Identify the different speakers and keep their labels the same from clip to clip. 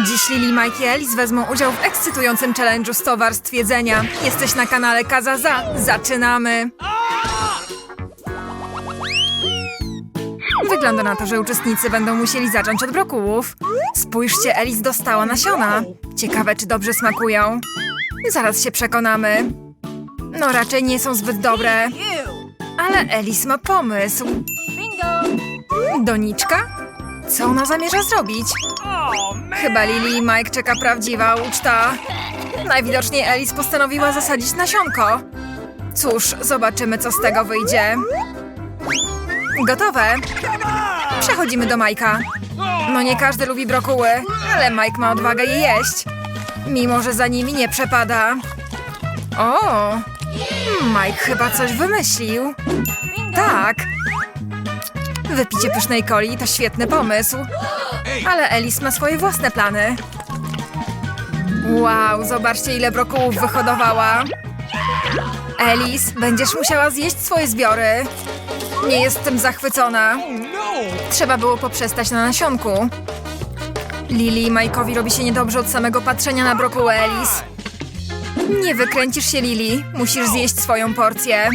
Speaker 1: Dziś Lili, Mike i Alice wezmą udział w ekscytującym challenge'u 100 warstw jedzenia. Jesteś na kanale Kazaza. Zaczynamy! Wygląda na to, że uczestnicy będą musieli zacząć od brokułów. Spójrzcie, Alice dostała nasiona. Ciekawe, czy dobrze smakują. Zaraz się przekonamy. No raczej nie są zbyt dobre. Ale Alice ma pomysł. Doniczka? Co ona zamierza zrobić? Chyba Lily i Mike czeka prawdziwa uczta. Najwidoczniej Alice postanowiła zasadzić nasionko. Cóż, zobaczymy, co z tego wyjdzie. Gotowe? Przechodzimy do Majka. No nie każdy lubi brokuły, ale Mike ma odwagę je jeść. Mimo, że za nimi nie przepada. O! Mike chyba coś wymyślił. Tak. Wypicie pysznej coli to świetny pomysł. Ale Alice ma swoje własne plany. Wow, zobaczcie ile brokułów wyhodowała. Alice, będziesz musiała zjeść swoje zbiory. Nie jestem zachwycona. Trzeba było poprzestać na nasionku. Lili i Majkowi robi się niedobrze od samego patrzenia na brokuły Alice. Nie wykręcisz się, Lili. Musisz zjeść swoją porcję.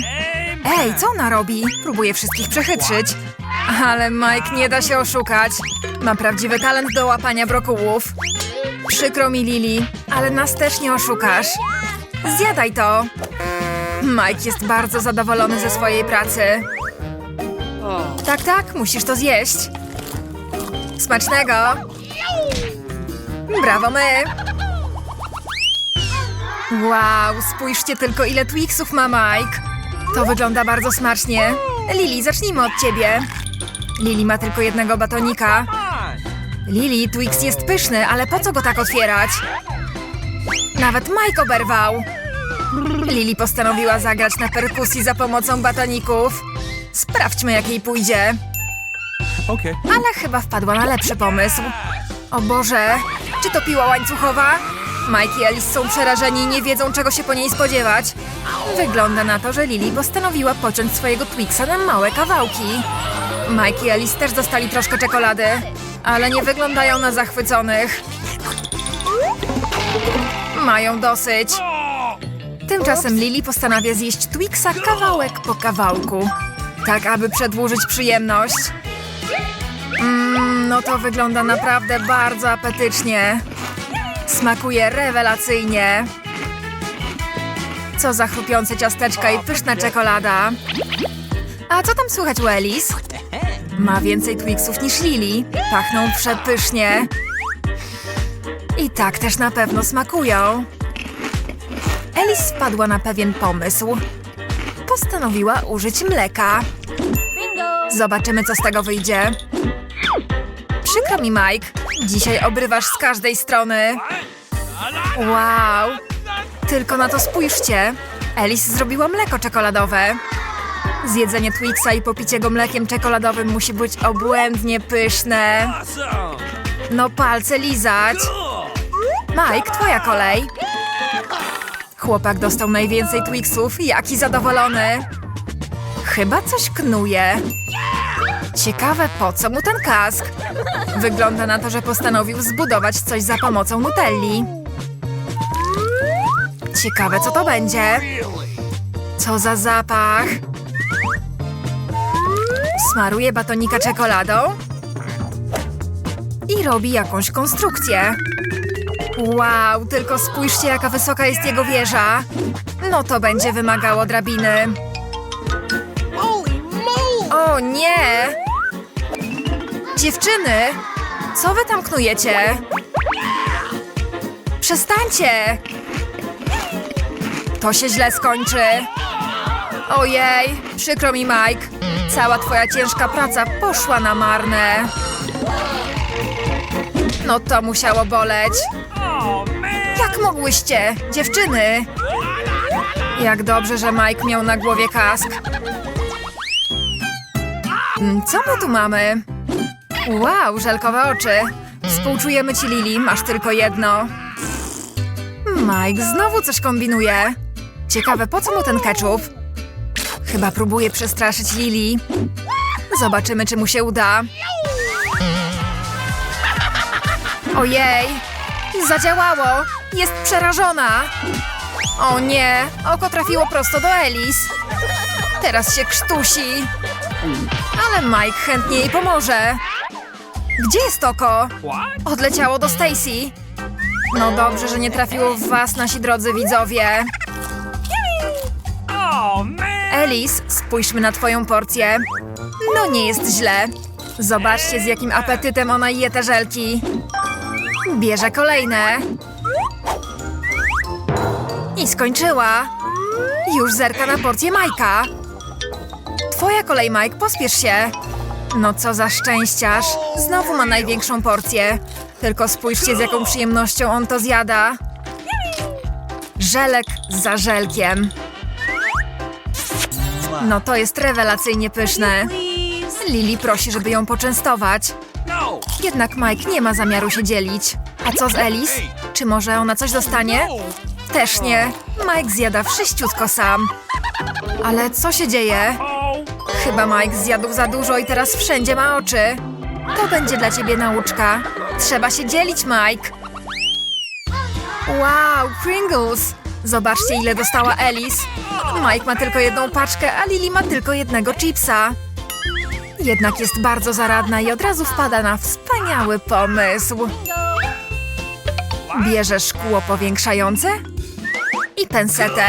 Speaker 1: Ej, co ona robi? Próbuje wszystkich przechytrzyć. Ale Mike nie da się oszukać. Ma prawdziwy talent do łapania brokułów. Przykro mi, Lili, ale nas też nie oszukasz. Zjadaj to. Mike jest bardzo zadowolony ze swojej pracy. Tak, tak, musisz to zjeść. Smacznego. Brawo my. Wow, spójrzcie tylko ile Twixów ma Mike. To wygląda bardzo smacznie. Lili, zacznijmy od ciebie. Lili ma tylko jednego batonika. Lili, Twix jest pyszny, ale po co go tak otwierać? Nawet Mike oberwał. Lili postanowiła zagrać na perkusji za pomocą batoników. Sprawdźmy, jak jej pójdzie.
Speaker 2: Okay.
Speaker 1: Ale chyba wpadła na lepszy pomysł. O Boże, czy to piła łańcuchowa? Mike i Alice są przerażeni i nie wiedzą, czego się po niej spodziewać. Wygląda na to, że Lili postanowiła pociąć swojego Twixa na małe kawałki. Mike i Alice też dostali troszkę czekolady, ale nie wyglądają na zachwyconych. Mają dosyć. Tymczasem Lili postanawia zjeść Twixa kawałek po kawałku, tak aby przedłużyć przyjemność. Mmm, no to wygląda naprawdę bardzo apetycznie. Smakuje rewelacyjnie. Co za chrupiące ciasteczka i pyszna czekolada. A co tam słychać u Alice? Ma więcej Twixów niż Lili. Pachną przepysznie. I tak też na pewno smakują. Alice wpadła na pewien pomysł. Postanowiła użyć mleka. Zobaczymy, co z tego wyjdzie. Przykro mi, Mike. Dzisiaj obrywasz z każdej strony. Wow. Tylko na to spójrzcie. Alice zrobiła mleko czekoladowe. Zjedzenie Twixa i popicie go mlekiem czekoladowym musi być obłędnie pyszne. No palce lizać. Mike, twoja kolej. Chłopak dostał najwięcej Twixów. Jaki zadowolony. Chyba coś knuje. Ciekawe, po co mu ten kask? Wygląda na to, że postanowił zbudować coś za pomocą Nutelli. Ciekawe, co to będzie. Co za zapach. Smaruje batonika czekoladą i robi jakąś konstrukcję. Wow, tylko spójrzcie, jaka wysoka jest jego wieża. No to będzie wymagało drabiny. O nie! Dziewczyny! Co wy tam knujecie? Przestańcie! To się źle skończy. Ojej, przykro mi, Mike. Cała twoja ciężka praca poszła na marne. No to musiało boleć. Jak mogłyście, dziewczyny? Jak dobrze, że Mike miał na głowie kask. Mm, Co my tu mamy? Wow, żelkowe oczy. Współczujemy ci, Lili, masz tylko jedno. Mike znowu coś kombinuje. Ciekawe, po co mu ten ketchup? Chyba próbuje przestraszyć Lili. Zobaczymy, czy mu się uda. Ojej! Zadziałało! Jest przerażona! O nie! Oko trafiło prosto do Elis. Teraz się krztusi. Ale Mike chętnie jej pomoże. Gdzie jest oko? Odleciało do Stacy. No dobrze, że nie trafiło w was, nasi drodzy widzowie. Elis, spójrzmy na twoją porcję. No nie jest źle. Zobaczcie, z jakim apetytem ona je te żelki. Bierze kolejne. I skończyła. Już zerka na porcję Majka. Twoja kolej, Mike, pospiesz się. No co za szczęściarz. Znowu ma największą porcję. Tylko spójrzcie, z jaką przyjemnością on to zjada. Żelek za żelkiem. No to jest rewelacyjnie pyszne. Lili prosi, żeby ją poczęstować.
Speaker 2: No!
Speaker 1: Jednak Mike nie ma zamiaru się dzielić. A co z Elis? Czy może ona coś dostanie? Też nie. Mike zjada wszyściutko sam. Ale co się dzieje? Chyba Mike zjadł za dużo i teraz wszędzie ma oczy. To będzie dla ciebie nauczka. Trzeba się dzielić, Mike. Wow, Pringles! Zobaczcie, ile dostała Elis. Mike ma tylko jedną paczkę, a Lily ma tylko jednego chipsa. Jednak jest bardzo zaradna i od razu wpada na wspaniały pomysł. Bierze szkło powiększające i pensetę.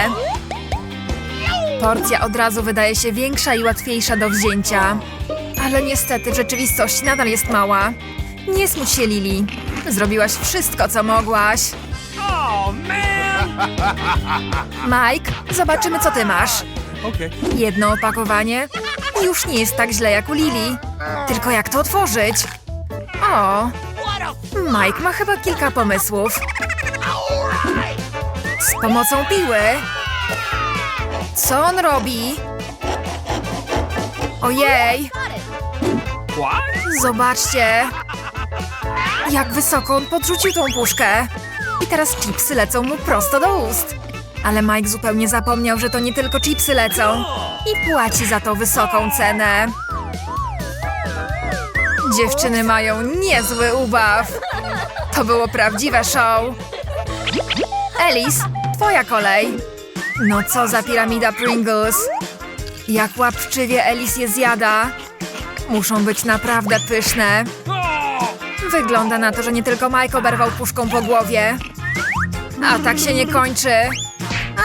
Speaker 1: Porcja od razu wydaje się większa i łatwiejsza do wzięcia. Ale niestety w rzeczywistości nadal jest mała. Nie smuć się, Lili. Zrobiłaś wszystko, co mogłaś.
Speaker 2: Oh man!
Speaker 1: Mike, zobaczymy, co ty masz. Jedno opakowanie już nie jest tak źle jak u Lili. Tylko jak to otworzyć? O, Mike ma chyba kilka pomysłów. Z pomocą piły. Co on robi? Ojej, zobaczcie. Jak wysoko on podrzucił tą puszkę. I teraz chipsy lecą mu prosto do ust. Ale Mike zupełnie zapomniał, że to nie tylko chipsy lecą. I płaci za to wysoką cenę. Dziewczyny mają niezły ubaw. To było prawdziwe show. Elis, twoja kolej. No co za piramida Pringles. Jak łapczywie Elis je zjada. Muszą być naprawdę pyszne. Wygląda na to, że nie tylko Mike oberwał puszką po głowie. A tak się nie kończy.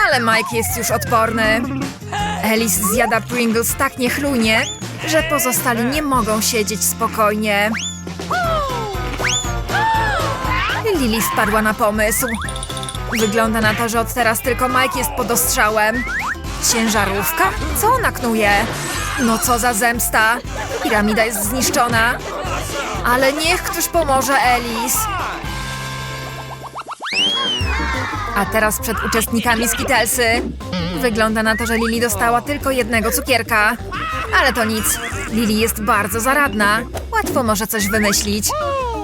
Speaker 1: Ale Mike jest już odporny. Alice zjada Pringles tak niechlujnie, że pozostali nie mogą siedzieć spokojnie. Lily wpadła na pomysł. Wygląda na to, że od teraz tylko Mike jest pod ostrzałem. Ciężarówka? Co ona knuje? No co za zemsta. Piramida jest zniszczona. Ale niech ktoś pomoże Elis. A teraz przed uczestnikami Skittlesy. Wygląda na to, że Lili dostała tylko jednego cukierka. Ale to nic. Lili jest bardzo zaradna. Łatwo może coś wymyślić.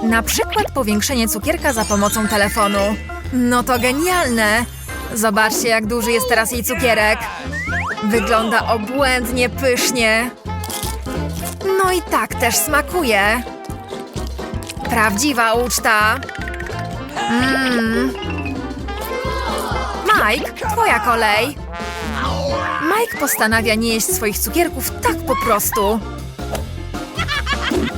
Speaker 1: Na przykład powiększenie cukierka za pomocą telefonu. No to genialne. Zobaczcie, jak duży jest teraz jej cukierek. Wygląda obłędnie pysznie. No i tak też smakuje. Prawdziwa uczta. Mmm. Mike, twoja kolej. Mike postanawia nie jeść swoich cukierków tak po prostu.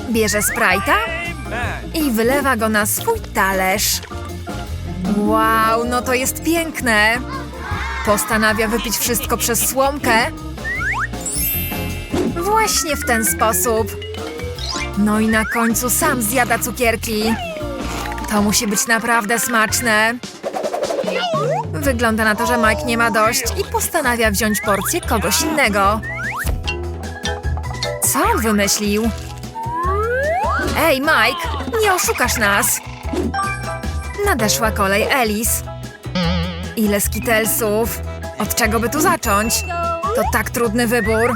Speaker 1: Bierze
Speaker 2: Amen!
Speaker 1: i wylewa go na swój talerz. Wow, no to jest piękne. Postanawia wypić wszystko przez słomkę. Właśnie w ten sposób. No i na końcu sam zjada cukierki. To musi być naprawdę smaczne. Wygląda na to, że Mike nie ma dość i postanawia wziąć porcję kogoś innego. Co on wymyślił? Ej, Mike, nie oszukasz nas! Nadeszła kolej Elis. Ile skitelsów? Od czego by tu zacząć? To tak trudny wybór.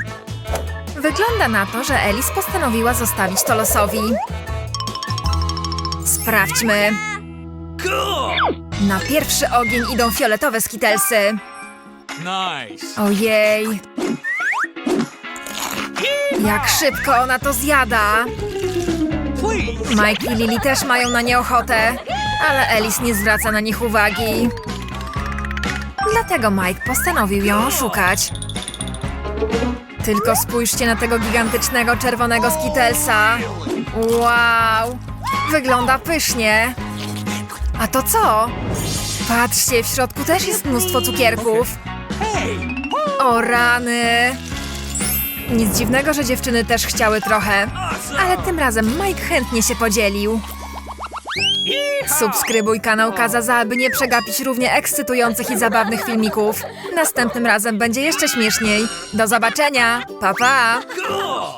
Speaker 1: Wygląda na to, że Elis postanowiła zostawić to losowi. Sprawdźmy. Na pierwszy ogień idą fioletowe skitelsy.
Speaker 2: Nice!
Speaker 1: Ojej. Jak szybko ona to zjada. Mike i Lily też mają na nie ochotę, ale Alice nie zwraca na nich uwagi. Dlatego Mike postanowił ją oszukać. Tylko spójrzcie na tego gigantycznego czerwonego skitelsa. Wow! Wygląda pysznie. A to co? Patrzcie, w środku też jest mnóstwo cukierków. O rany! Nic dziwnego, że dziewczyny też chciały trochę. Ale tym razem Mike chętnie się podzielił. Subskrybuj kanał Kazaza, aby nie przegapić równie ekscytujących i zabawnych filmików. Następnym razem będzie jeszcze śmieszniej. Do zobaczenia! Pa, pa!